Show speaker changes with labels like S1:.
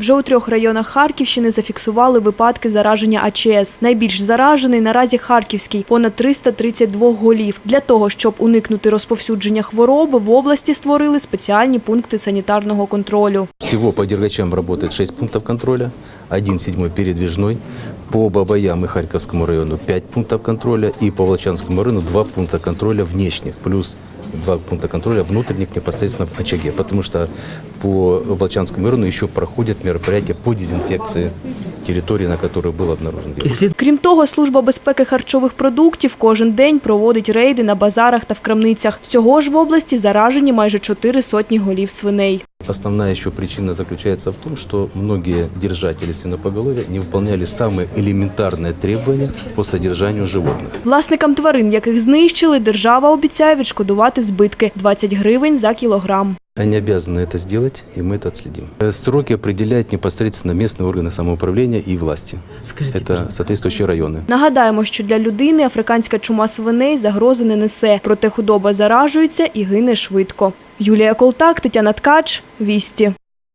S1: Вже у трьох районах Харківщини зафіксували випадки зараження АЧС. Найбільш заражений наразі Харківський – понад 332 голів. Для того, щоб уникнути розповсюдження хвороби, в області створили спеціальні пункти санітарного контролю.
S2: Всего по Дергачам работает 6 пунктов контроля, один седьмой передвижной. По Бабаям и Харьковскому району 5 пунктов контроля и по Волчанскому району 2 пункта контроля внешних, плюс 2 пункта контроля внутренних непосредственно в очаге, потому что по Волчанскому району еще проходят мероприятия по дезинфекции территории, на которой был обнаружен вирус.
S1: Крім того, Служба безпеки харчових продуктів кожен день проводить рейди на базарах та в крамницях. Всього ж в області заражені майже чотири сотні голів свиней.
S2: Основная еще причина заключается в том, что многие держатели свинопоголовья не выполняли самые элементарные требования по содержанию животных.
S1: Власникам тварин, яких знищили, держава обіцяє відшкодувати збитки – 20 гривень за кілограм.
S2: Они обязаны это сделать, и мы это отследим. Э, Сроки определяют непосредственно местные органы самоуправления и власти. это соответствующие районы.
S1: Нагадаємо, що для людини африканська чума свиней загрози не несе, проте худоба заражується і гине швидко. Юлія Колтак, Тетяна Ткач, Вісті.